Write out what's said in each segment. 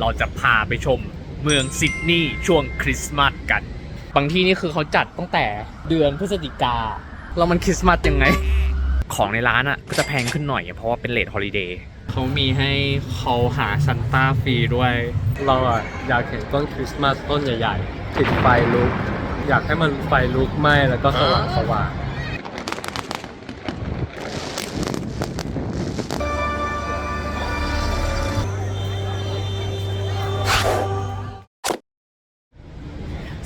เราจะพาไปชมเมืองซิดนีย์ช่วงคริสต์มาสกัน บางที่นี่คือเขาจัดตั้งแต่เดือนพฤศจิกาแล้วมันคริสต์มาสยังไง ของในร้านอะก็จะแพงขึ้นหน่อยเพราะว่าเป็นเลทฮอลิเดย์เขามีให้เขาหาซันต้าฟรีด้วย เราอะอยากเห็นต้นคริสต์มาสต้นใหญ่ๆติดไฟลุก อยากให้มันไฟลุกไหม้แล้วก็สว่างสว่าง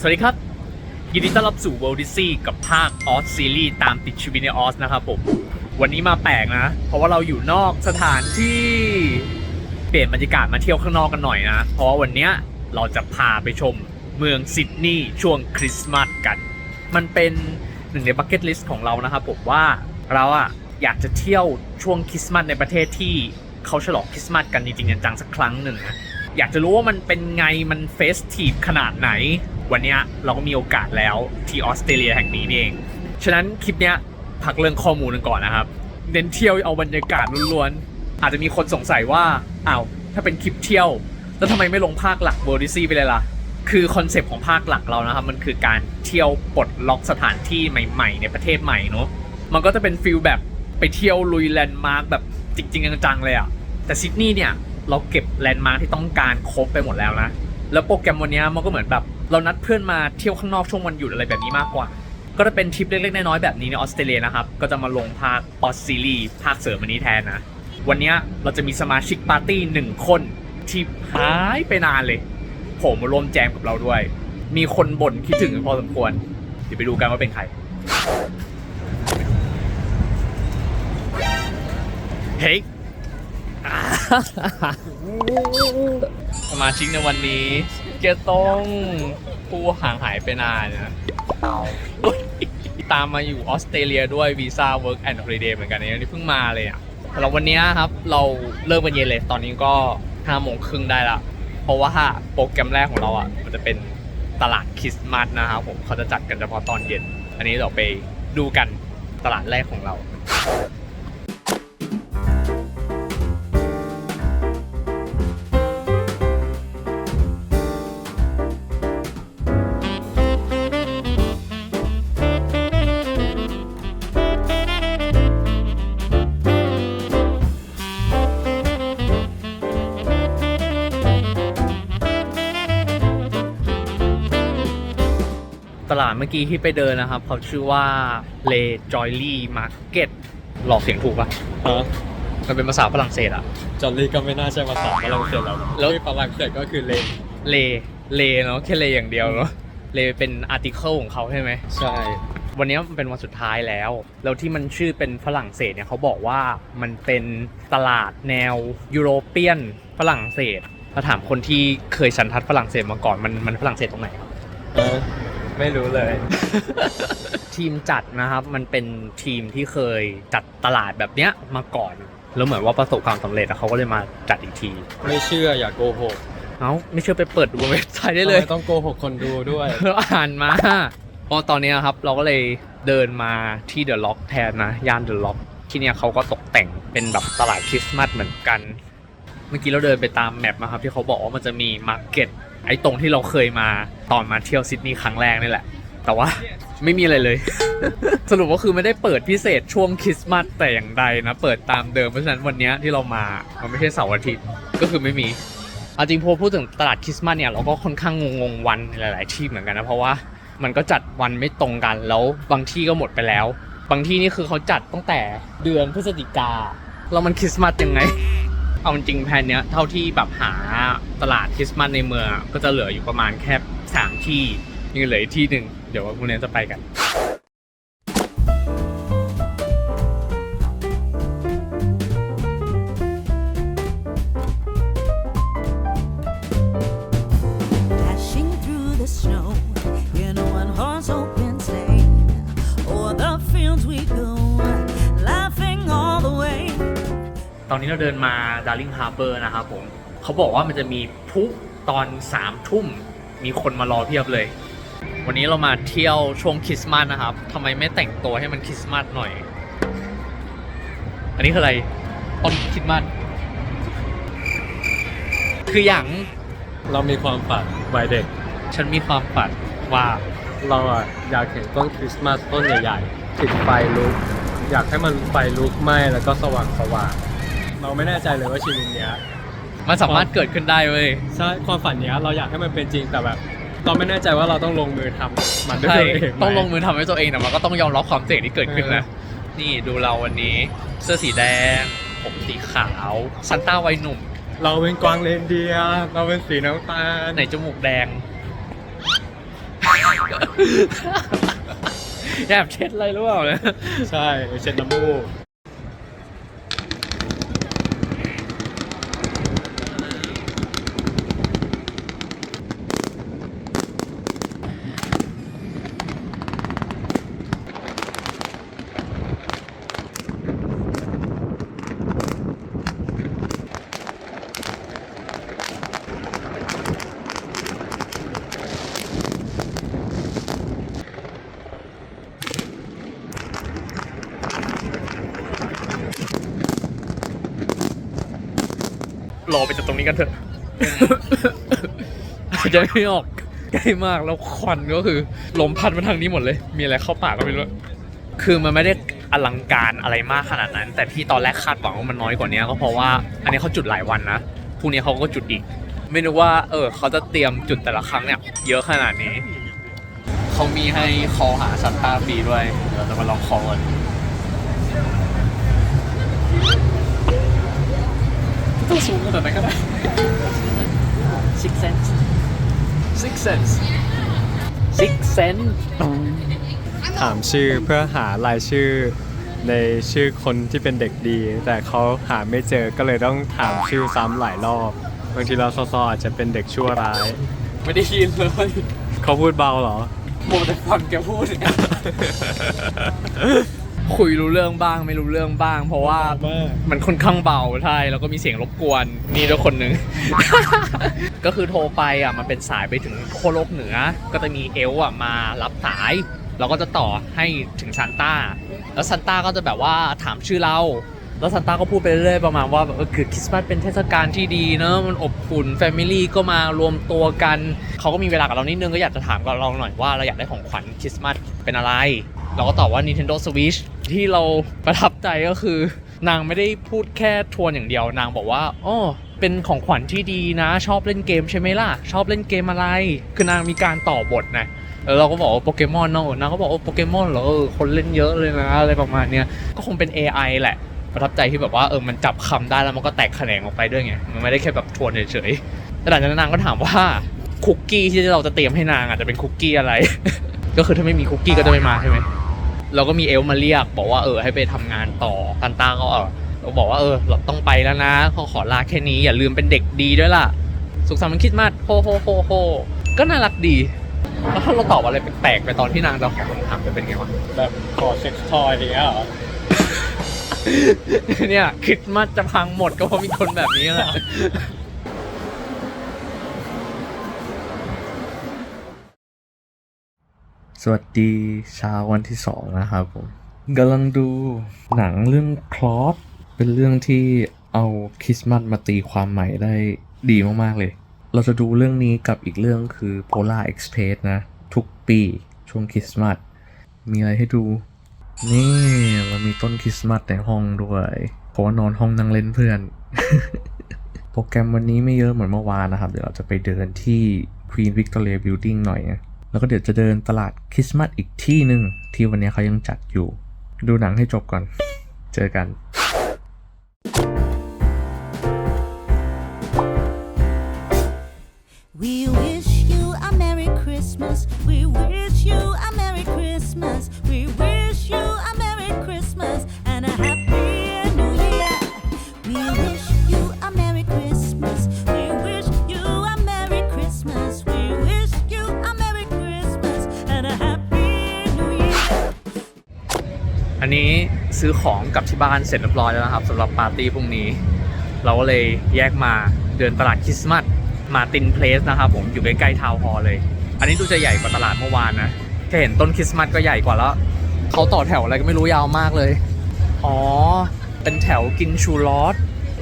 สวัสดีครับ ยินดีต้อนรับสู่ World Disney กับภาคออสซีรีส์ตามติดชีวิตในออสนะครับผม วันนี้มาแปลกนะ เพราะว่าเราอยู่นอกสถานที่ เปลี่ยนบรรยากาศมาเที่ยวข้างนอกกันหน่อยนะ เพราะว่าวันนี้เราจะพาไปชมเมืองซิดนีย์ช่วงคริสต์มาสกัน มันเป็นหนึ่งในบักเก็ตลิสต์ของเรานะครับผมว่าเราอะอยากจะเที่ยวช่วงคริสต์มาสในประเทศที่เขาฉลองคริสต์มาสกันจริงๆจังๆสักครั้งหนึ่งนะ อยากจะรู้ว่ามันเป็นไงมันเฟสทีฟขนาดไหน วันนี้เราก็มีโอกาสแล้วที่ออสเตรเลียแห่งนี้นี่เอง ฉะนั้นคลิปเนี้ยพักเรื่องข้อมูลกันก่อนนะครับ เน้นเที่ยวเอาบรรยากาศล้วนๆ อาจจะมีคนสงสัยว่าอ้าวถ้าเป็นคลิปเที่ยว แล้วทำไมไม่ลงภาคหลักเวอร์ดิซี่ไปเลยล่ะ คือคอนเซปต์ของภาคหลักเรานะครับ มันคือการเที่ยวปลดล็อกสถานที่ใหม่ ๆ ในประเทศใหม่เนาะมันก็จะเป็นฟิลแบบไปเที่ยวลุยแลนด์มาร์คแบบจริง ๆ จังๆเลยอะแต่ซิดนีย์เนี่ย เราเก็บแลนด์มาร์คที่ต้องการครบไปหมดแล้วนะ แล้วโปรแกรมวันนี้มันก็เหมือนแบบ เรานัดเพื่อนมาเที่ยวข้างนอกช่วงวันหยุดอะไรแบบนี้มากกว่า ก็จะเป็นทริปเล็กๆน้อยๆแบบนี้ในออสเตรเลียนะครับ ก็จะมาลงภาคออสซีรีภาคเสริมอันนี้แทนนะ วันนี้เราจะมีสมาชิกปาร์ตี้หนึ่งคนที่หายไปนานเลยผล่มาร่วมแจมกับเราด้วย มีคนบ่นคิดถึงพอสมควร เดี๋ยวไปดูกันว่าเป็นใครเฮ้ สมาชิกในวันนี้เกต้องผู้ห่างหายไปนานนะตามมาอยู่ออสเตรเลียด้วยวีซ่า Work and Holiday เหมือนกันเนี่ยนี่เพิ่งมาเลยอะแต่เราวันนี้ครับเราเลิกกันเย็นเลยตอนนี้ก็ห้าโมงครึ่งได้ละ เพราะว่าโปรแกรมแรกของเราอะมันจะเป็นตลาดคริสต์มาสนะครับผมเขาจะจัดกันเฉพาะตอนเย็น อันนี้เราไปดูกันตลาดแรกของเรา มื่อกี้ที่ไปเดินนะครับ เขาชื่อว่าเลจอยลี่มาร์เก็ตหลอกเสียงถูกปะฮะมันเป็นภาษาฝรั่งเศสอะจอร์ลี่ก็ไม่น่าใช่ภาษาฝรั่งเศสแล้วแล้วที่ฝรั่งเศสก็คือเลนเลเลเนาะแค่เลอย่างเดียวเนาะเลเป็นอาร์ติเคิลของเขาใช่ไหมใช่ วันนี้มันเป็นวันสุดท้ายแล้ว แล้วที่มันชื่อเป็นฝรั่งเศสเนี่ยเขาบอกว่ามันเป็นตลาดแนวยุโรเปียนฝรั่งเศสถ้าถามคนที่เคยสันทัดฝรั่งเศสมาก่อนมันมันฝรั่งเศสตรงไหนครับเออ ไม่รู้เลย ทีมจัดนะครับ มันเป็นทีมที่เคยจัดตลาดแบบเนี้ยมาก่อน แล้วเหมือนว่าประสบความสำเร็จแล้วเขาก็เลยมาจัดอีกที ไม่เชื่ออย่าโกหกเอ้าไม่เชื่อไปเปิดดูบนเว็บไซต์ได้เลย ทำมต้องโกหกคนดูด้วย เราอ่านมาเพราะตอนนี้ครับ เราก็เลยเดินมาที่เดอะล็อกแทนนะ ย่านเดอะล็อก ที่เนี่ยเขาก็ตกแต่งเป็นแบบตลาดคริสต์มาสเหมือนกัน เมื่อกี้เราเดินไปตามแมปนะครับ ที่เขาบอกว่ามันจะมีมาร์เก็ต ไอ้ตรงที่เราเคยมาตอนมาเที่ยวซิดนีย์ครั้งแรกนี่แหละ แต่ว่าไม่มีอะไรเลย สรุปก็คือไม่ได้เปิดพิเศษช่วงคริสต์มาสแต่อย่างใดนะ เปิดตามเดิมเพราะฉะนั้นวันนี้ที่เรามามันไม่ใช่เสาร์อาทิตย์ก็คือไม่มีเอาจริงพอพูดถึงตลาดคริสต์มาสเนี่ยเราก็ค่อนข้างงงๆวันในหลาย ๆ ที่เหมือนกันนะเพราะว่ามันก็จัดวันไม่ตรงกันแล้วบางที่ก็หมดไปแล้ว บางที่นี่คือเขาจัดตั้งแต่เดือนพฤศจิกาแล้วมันคริสต์มาสยังไง เอาจริงแผนเนี้ยเท่าที่แบบหาตลาดคริสต์มาสในเมืองก็จะเหลืออยู่ประมาณแค่สามที่ยังเหลืออีกที่หนึ่งเดี๋ยววันพรุ่งนี้จะไปกัน we go. ตอนนี้เราเดินมาดาร์ลิงฮาร์เบอร์นะครับผมเขาบอกว่ามันจะมีพลุตอนสามทุ่มมีคนมารอเพียบเลย วันนี้เรามาเที่ยวช่วงคริสต์มาสนะครับทำไมไม่แต่งตัวให้มันคริสต์มาสหน่อย อันนี้คืออะไรต้นคริสต์มาสคืออย่างเรามีความฝันวัยเด็ก ฉันมีความฝันว่าเราอะอยากเห็นต้นคริสต์มาสต้นใหญ่ๆติดไฟลุก อยากให้มันไฟลุกไหม้แล้วก็สว่างสว่างๆ เราไม่แน่ใจเลยว่าชีวิตเนี้ยมันสามารถเกิดขึ้นได้เว้ย ใช่ความฝันเนี้ยเราอยากให้มันเป็นจริงแต่แบบ เราไม่แน่ใจว่าเราต้องลงมือทำมันด้วยใช่ตัวเองไหม ต้องลงมือทำให้ตัวเองแต่มันก็ต้องยอมรับความเสี่ยงที่เกิดขึ้นนะนี่ดูเราวันนี้ เสื้อสีแดง ผมสีขาวซันต้าวัยหนุ่มเราเป็นกวางเลนเดียร์เราเป็นสีน้ำตาลไหนจมูกแดงแอบเช็ดอะไรหรือเปล่าเนี่ย ใช่เช็ดน้ำมูก รอไปจากตรงนี้กันเถอะหายใจไม่ออกใกล้มากแล้วควันก็คือลมพัดมาทางนี้หมดเลย มีอะไรเข้าปากก็ไม่รู้คือมันไม่ได้อลังการอะไรมากขนาดนั้น แต่ที่ตอนแรกคาดหวังว่ามันน้อยกว่านี้ก็เพราะว่าอันนี้เขาจุดหลายวันนะพรุ่งนี้เขาก็จุดอีก ไม่รู้ว่า เออเขาจะเตรียมจุดแต่ละครั้งเนี่ย เยอะขนาดนี้เขามีให้คอหาซันต้าฟรีด้วยเดี๋ยวเราจะมาลองคอกัน สูงขนาดไหนก็ได้ Six Sense Six Sense Six Sense ถามชื่อเพื่อหารายชื่อในชื่อคนที่เป็นเด็กดี แต่เขาหาไม่เจอก็เลยต้องถามชื่อซ้ำหลายรอบบางทีเราซอๆอาจจะเป็นเด็กชั่วร้าย ไม่ได้ยินเลยเขาพูดเบาเหรอโมแต่ฟังแกพูดเนี่ย คุยรู้เรื่องบ้างไม่รู้เรื่องบ้าง เพราะว่าเบามากมันค่อนข้างเบาใช่แล้วก็มีเสียงรบกวนนี่ด้วยคนหนึ่ง ก็คือโทรไปอะมันเป็นสายไปถึงโคโลกเหนือ ก็จะมีเอลอะมารับสายเราก็จะต่อให้ถึงซันต้า แล้วซันต้าก็จะแบบว่าถามชื่อเราแล้วซันต้าก็พูดไปเรื่อยๆประมาณว่าแบบเออคือคริสต์มาสเป็นเทศกาลที่ดีเนอะมันอบอุ่นแฟมิลี่ก็มารวมตัวกัน เขาก็มีเวลากับเรานิดนึงก็อยากจะถามกับเราหน่อยว่าเราอยากได้ของขวัญคริสต์มาสเป็นอะไร เราก็ตอบว่า Nintendo Switch ที่เราประทับใจก็คือ นางไม่ได้พูดแค่ทวนอย่างเดียว นางบอกว่าอ๋อเป็นของขวัญที่ดีนะ ชอบเล่นเกมใช่ไหมล่ะ ชอบเล่นเกมอะไร คือนางมีการต่อบทนะแล้วเราก็บอกว่าโปเกมอนเนอะนางก็บอกว่าโปเกมอนเหรอคนเล่นเยอะเลยนะอะไรประมาณเนี้ยก็คงเป็น AI แหละประทับใจที่แบบว่าเออมันจับคำได้แล้วมันก็แตกแขนงออกไปด้วยไงมันไม่ได้แค่แบบทวนเฉยๆแต่หลังจากนั้นนางก็ถามว่าคุกกี้ที่เราจะเตรียมให้นางอาจจะเป็นคุกกี้อะไร ก็คือถ้าไม่มีคุกกี้ก็จะไม่มาใช่ไหม เราก็มีเอลมาเรียก บอกว่าเออให้ไปทำงานต่อตันต้าก็เออเราบอกว่าเออเราต้องไปแล้วนะเขาขอลาแค่นี้อย่าลืมเป็นเด็กดีด้วยล่ะ สุขสันต์วันคริดมาสโฮโฮโฮโฮก็น่ารักดีแล้วถ้าเราตอบอะไรแปลกๆไปตอนที่นางจะขอคำถามจะเป็นไงวะแบบขอเซ็กซ์ทอยอย่างเงี้ยเหรอเนี่ยคริดมาสจะพังหมดก็เพราะมีคนแบบนี้แหละ สวัสดีเช้าวันที่สองนะครับผมกำลังดูหนังเรื่องคลอสเป็นเรื่องที่เอาคริสต์มาสมาตีความใหม่ได้ดีมากๆเลย เราจะดูเรื่องนี้กับอีกเรื่องคือ Polar Express นะ ทุกปีช่วงคริสต์มาสมีอะไรให้ดู นี่มันมีต้นคริสต์มาสในห้องด้วยเพราะว่านอนห้องนั่งเล่นเพื่อน โปรแกรมวันนี้ไม่เยอะเหมือนเมื่อวานนะครับ เดี๋ยวเราจะไปเดินที่ Queen Victoria Building หน่อยนะ แล้วก็เดี๋ยวจะเดินตลาดคริสต์มาสอีกที่หนึ่งที่วันนี้เขายังจัดอยู่ ดูหนังให้จบก่อน เจอกัน นี้ซื้อของกลับที่บ้านเสร็จเรียบร้อยแล้วนะครับสำหรับปาร์ตี้พรุ่งนี้ เราก็เลยแยกมาเดินตลาดคริสต์มาสมาตินเพลสนะครับผมอยู่ใกล้ๆทาวน์ฮอลเลย อันนี้ดูจะใหญ่กว่าตลาดเมื่อวานนะแค่เห็นต้นคริสต์มาสก็ใหญ่กว่าแล้วเขาต่อแถวอะไรก็ไม่รู้ยาวมากเลย อ๋อ เป็นแถวกินชูรอส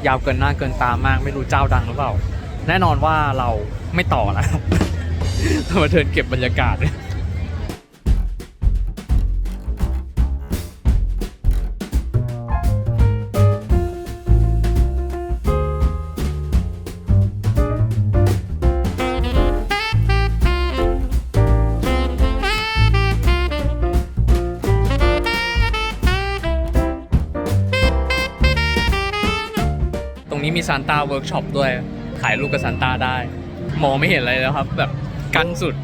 ยาวเกินหน้าเกินตามาก ไม่รู้เจ้าดังหรือเปล่า แน่นอนว่าเราไม่ต่อแล้วมาเดินเก็บบรรยากาศ นี้มีซานต้าเวิร์กช็อปด้วย ถ่ายรูปกับซานต้าได้ มองไม่เห็นอะไรแล้วครับ แบบกันสุด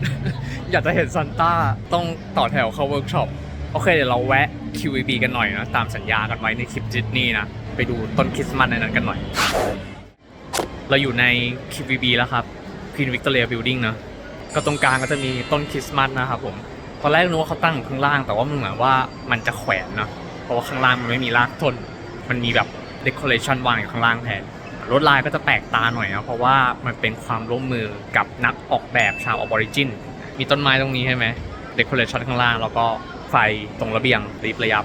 อยากจะเห็นซานต้าต้องต่อแถวเข้าเวิร์กช็อป โอเคเดี๋ยวเราแวะ QVB กันหน่อยนะ ตามสัญญากันไว้ในคลิปจิตนี่นะ ไปดูต้นคริสต์มาสในนั้นกันหน่อย เราอยู่ใน QVB แล้วครับ Queen Victoria Building นะก็ตรงกลางก็จะมีต้นคริสต์มาสนะครับผมตอนแรกนึกว่าเขาตั้งอยู่ข้างล่าง แต่ว่ามันเหมือนว่ามันจะแขวนนะเพราะว่าข้างล่างมันไม่มีรากต้น มันมีแบบ decoration วางอยู่ข้างล่างแทน ลวดลายก็จะแปลกตาหน่อยนะเพราะว่ามันเป็นความร่วมมือกับนักออกแบบชาวออบริจิน มีต้นไม้ตรงนี้ใช่ไหม decoration ข้างล่าง แล้วก็ไฟตรงระเบียงรีบระยับ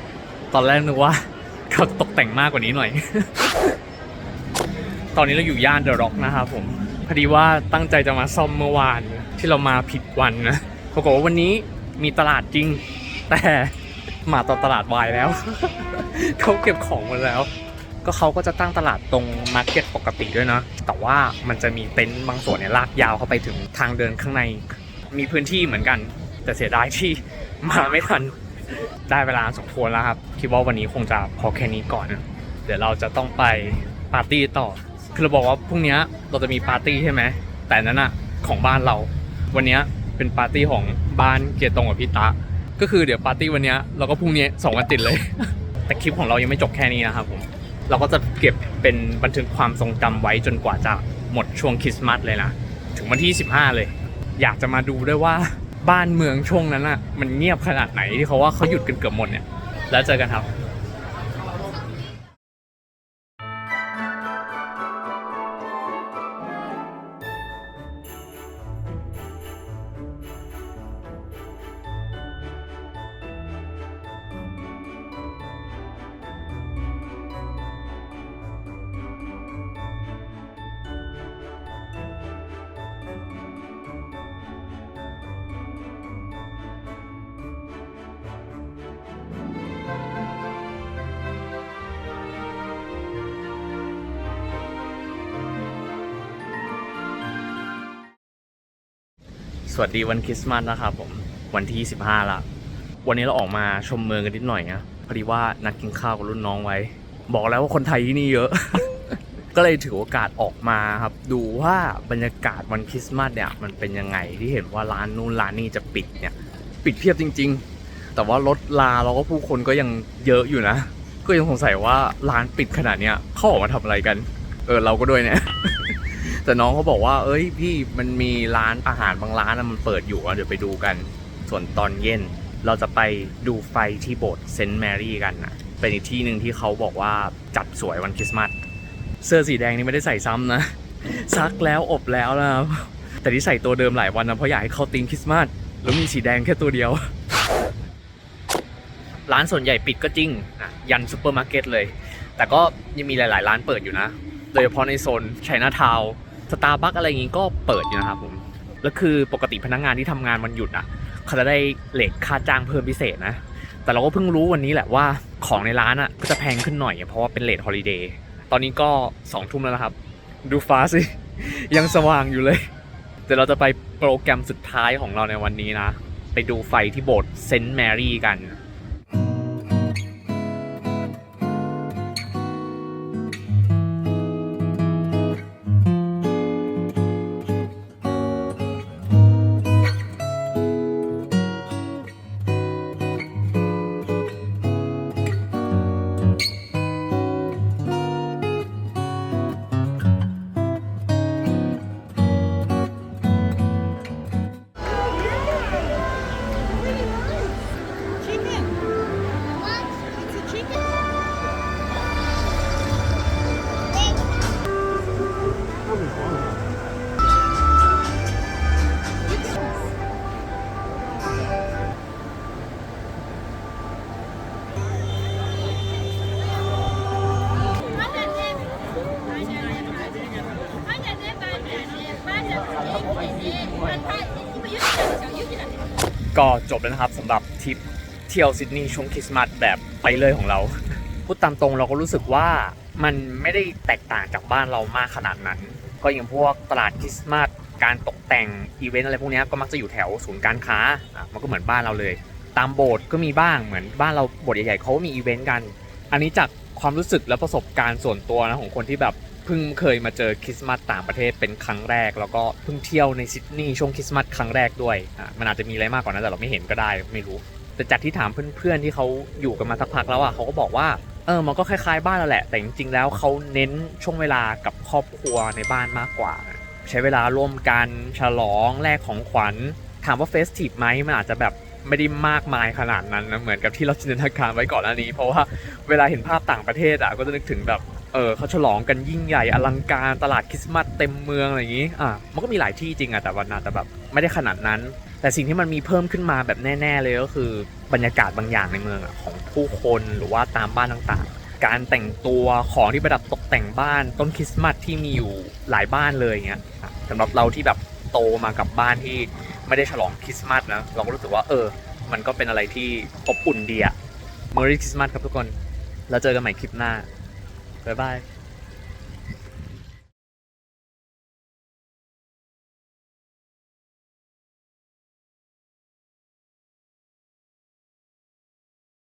ตอนแรกนึกว่าเขาตกแต่งมากกว่านี้หน่อย ตอนนี้เราอยู่ย่านเดอะร็อกนะครับผม พอดีว่าตั้งใจจะมาซ่อมเมื่อวานที่เรามาผิดวันนะปรากฏว่าวันนี้มีตลาดจริง แต่มาตอนตลาดวายแล้ว เขาเก็บของหมดแล้ว ก็เขาก็จะตั้งตลาดตรงมาร์เก็ตปกติด้วยเนาะแต่ว่ามันจะมีเต็นท์บางส่วนเนี่ยลากยาวเข้าไปถึงทางเดินข้างในมีพื้นที่เหมือนกัน แต่เสียดายที่มาไม่ทันได้เวลาสมควรแล้วครับ คิดว่าวันนี้คงจะพอแค่นี้ก่อน เดี๋ยวเราจะต้องไปปาร์ตี้ต่อ คือเราบอกว่าพรุ่งนี้เราจะมีปาร์ตี้ใช่ไหม แต่นั้นอะของบ้านเรา วันนี้เป็นปาร์ตี้ของบ้านเกียรตรงกับพี่ตะ ก็คือเดี๋ยวปาร์ตี้วันนี้เราก็พรุ่งนี้สองวันติดเลย แต่คลิปของเรายังไม่จบแค่นี้นะครับผม เราก็จะเก็บเป็นบันทึกความทรงจำไว้จนกว่าจะหมดช่วงคริสต์มาสเลยนะ ถึงวันที่ 15 เลย อยากจะมาดูด้วยว่าบ้านเมืองช่วงนั้นอะมันเงียบขนาดไหนที่เขาว่าเขาหยุดกันเกือบหมดเนี่ย แล้วเจอกันครับ สวัสดีวันคริสต์มาสนะครับผมวันที่ 25 ละ วันนี้เราออกมาชมเมืองกันนิดหน่อยนะพอดีว่านัดกินข้าวกับรุ่นน้องไว้ บอกแล้วว่าคนไทยที่นี่เยอะ ก็เลยถือโอกาสออกมาครับ ดูว่าบรรยากาศวันคริสต์มาสเนี่ยมันเป็นยังไงที่เห็นว่าร้านนู้นร้านนี้จะปิดเนี่ยปิดเพียบจริง ๆ แต่ว่ารถลาแล้วก็ผู้คนก็ยังเยอะอยู่นะ ก็ยังสงสัยว่าร้านปิดขนาดเนี้ยเขาออกมาทำอะไรกัน เออเราก็ด้วยเนี่ย แต่น้องเขาบอกว่า เอ้ยพี่มันมีร้านอาหารบางร้านน่ะมันเปิดอยู่เดี๋ยวไปดูกัน ส่วนตอนเย็น เราจะไปดูไฟที่โบสถ์เซนต์แมรี่กันนะเป็นอีกที่หนึ่งที่เขาบอกว่าจัดสวยวันคริสต์มาสเสื้อสีแดงนี่ไม่ได้ใส่ซ้ำนะ ซักแล้วอบแล้วนะครับแต่ที่ใส่ตัวเดิมหลายวันนะเพราะอยากให้เข้าธีมคริสต์มาสแล้วมีสีแดงแค่ตัวเดียว ร้านส่วนใหญ่ปิดก็จริงนะยันซูเปอร์มาร์เก็ตเลย แต่ก็ยังมีหลาย ๆ ร้านเปิดอยู่นะ โดยเฉพาะในโซนไชน่าทาว สตาร์บัคอะไรอย่างงี้ก็เปิดอยู่นะครับผมแล้วคือปกติพนักงานที่ทำงานวันหยุดอะ เขาจะได้เลทค่าจ้างเพิ่มพิเศษนะ แต่เราก็เพิ่งรู้วันนี้แหละว่าของในร้านอะก็จะแพงขึ้นหน่อย เพราะว่าเป็นเลทฮอลิเดย์ตอนนี้ก็สองทุ่มแล้วนะครับ ดูฟ้าสิ ยังสว่างอยู่เลยเดี๋ยวเราจะไปโปรแกรมสุดท้ายของเราในวันนี้นะ ไปดูไฟที่โบสถ์เซนต์แมรี่กัน ก็จบแล้วนะครับสำหรับทริปเที่ยวซิดนีย์ช่วงคริสต์มาสแบบไปเลยของเรา พูดตามตรงเราก็รู้สึกว่ามันไม่ได้แตกต่างจากบ้านเรามากขนาดนั้น ก็อย่างพวกตลาดคริสต์มาสการตกแต่งอีเวนต์อะไรพวกนี้ก็มักจะอยู่แถวศูนย์การค้าอะมันก็เหมือนบ้านเราเลย ตามโบสถ์ก็มีบ้างเหมือนบ้านเราโบสถ์ใหญ่ๆเขาก็มีอีเวนต์กัน อันนี้จากความรู้สึกและประสบการณ์ส่วนตัวนะของคนที่แบบ เพิ่งเคยมาเจอคริสต์มาสต่างประเทศเป็นครั้งแรก แล้วก็เพิ่งเที่ยวในซิดนีย์ช่วงคริสต์มาสครั้งแรกด้วยอะมันอาจจะมีอะไรมากกว่านั้นแต่เราไม่เห็นก็ได้ไม่รู้ แต่จากที่ถามเพื่อนๆที่เขาอยู่กันมาสักพักแล้วอะเขาก็บอกว่าเออมันก็คล้ายๆบ้านเราแหละ แต่จริงๆแล้วเขาเน้นช่วงเวลากับครอบครัวในบ้านมากกว่า ใช้เวลาร่วมกันฉลองแลกของขวัญ ถามว่าเฟสทีฟไหมมันอาจจะแบบไม่ได้มากมายขนาดนั้นนะเหมือนกับที่เราจินตนาการไว้ก่อนหน้านี้ เพราะว่าเวลาเห็นภาพต่างประเทศอะก็จะนึกถึงแบบ เออเขาฉลองกันยิ่งใหญ่อลังการตลาดคริสต์มาสเต็มเมืองอะไรอย่างนี้อะมันก็มีหลายที่จริงอะแต่วันน่าจะแบบไม่ได้ขนาดนั้น แต่สิ่งที่มันมีเพิ่มขึ้นมาแบบแน่ ๆ เลยก็คือบรรยากาศบางอย่างในเมืองอะของผู้คนหรือว่าตามบ้านต่างๆ การแต่งตัวของที่ประดับตกแต่งบ้านต้นคริสต์มาสที่มีอยู่หลายบ้านเลยอย่างเงี้ยสำหรับเราที่แบบโตมากับบ้านที่ไม่ได้ฉลองคริสต์มาสนะเราก็รู้สึกว่าเออ มันก็เป็นอะไรที่อบอุ่นดีอะ Merry Christmas ครับทุกคน แล้วเจอกันใหม่คลิปหน้า บ๊ายบาย